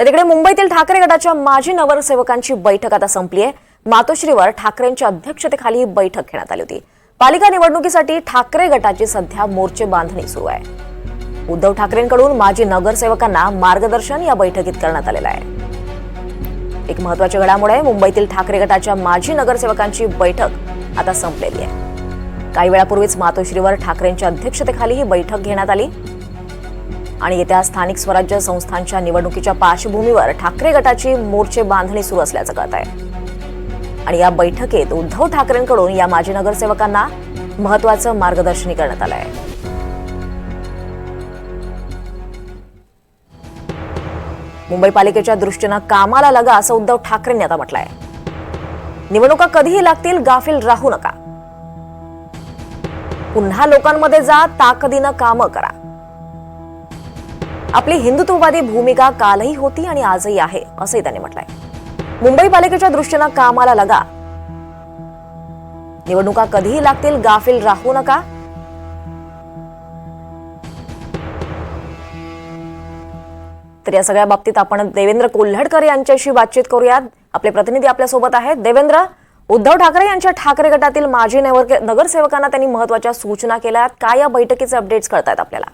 तर तिकडे मुंबईतील ठाकरे गटाच्या माजी नगरसेवकांची बैठक आता संपली आहे. मातोश्रीवर ठाकरेंच्या अध्यक्षतेखाली ही बैठक घेण्यात आली होती. पालिका निवडणुकीसाठी ठाकरे गटाची सध्या मोर्चे बांधणी सुरू आहे. उद्धव ठाकरेंकडून माजी नगरसेवकांना मार्गदर्शन या बैठकीत करण्यात आलेलं आहे. एक महत्वाची घडामोड आहे मुंबईतील ठाकरे गटाच्या माजी नगरसेवकांची बैठक आता संपलेली आहे. काही वेळापूर्वीच मातोश्रीवर ठाकरेंच्या अध्यक्षतेखाली ही बैठक घेण्यात आली. आणि येत्या स्थानिक स्वराज्य संस्थांच्या निवडणुकीच्या पार्श्वभूमीवर ठाकरे गटाची मोर्चे बांधणी सुरू असल्याचं कळत आहे आणि या बैठकीत उद्धव ठाकरेंकडून या माजी नगरसेवकांना महत्वाचं मार्गदर्शन करण्यात आलं आहे मुंबई पालिकेच्या दृष्टीनं कामाला लगा असं उद्धव ठाकरेंनी आता म्हटलंय. निवडणुका कधीही लागतील गाफील राहू नका. पुन्हा लोकांमध्ये जा ताकदीनं कामं करा. आपली हिंदुत्ववादी भूमिका कालही होती आणि आजही आहे असंही त्यांनी म्हटलंय. मुंबई पालिकेच्या दृष्टीनं कामाला लगा. निवडणुका कधीही लागतील गाफील राहू नका. तर या सगळ्या बाबतीत आपण देवेंद्र कोल्हडकर यांच्याशी बातचीत करूयात. आपले प्रतिनिधी आपल्यासोबत आहेत. देवेंद्र उद्धव ठाकरे यांच्या ठाकरे गटातील माजी नगरसेवकांना त्यांनी महत्त्वाच्या सूचना केल्या आहेत काय या बैठकीचे अपडेट्स कळतायत आपल्याला?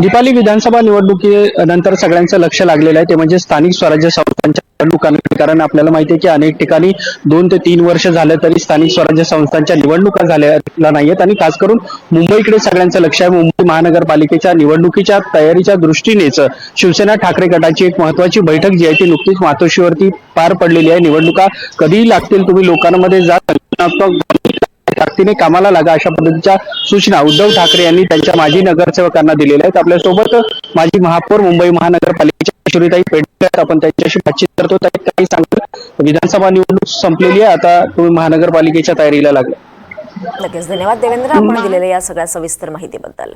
दीपाली विधानसभा निवडणुकीनंतर सगळ्यांचं लक्ष लागलेलं आहे. ते म्हणजे स्थानिक स्वराज्य संस्थांच्या निवडणुकांकडे कारण आपल्याला माहिती आहे की अनेक ठिकाणी दोन ते तीन वर्ष झालं तरी स्थानिक स्वराज्य संस्थांच्या निवडणुका झालेल्या नाहीयेत. आणि खास करून मुंबईकडे सगळ्यांचं लक्ष आहे. मुंबई महानगरपालिकेच्या निवडणुकीच्या तयारीच्या दृष्टीनेच शिवसेना ठाकरे गटाची एक महत्वाची बैठक जी आहे ती नुकतीच मातोश्रीवरती पार पडलेली आहे. निवडणुका कधीही लागतील तुम्ही लोकांमध्ये जा. ताकदीने कामाला लागा अशा पद्धतीच्या सूचना उद्धव ठाकरे यांनी त्यांच्या माजी नगरसेवकांना दिलेल्या आहेत. आपल्यासोबत माजी महापौर मुंबई महानगरपालिकेच्या किशोरीताई आहेत. आपण त्यांच्याशी बातचीत करतो. काही सांगाल? विधानसभा निवडणूक संपलेली आहे. आता तुम्ही महानगरपालिकेच्या तयारीला लागला. नक्कीच धन्यवाद देवेंद्र. आपण दिलेल्या या सगळ्या सविस्तर माहितीबद्दल.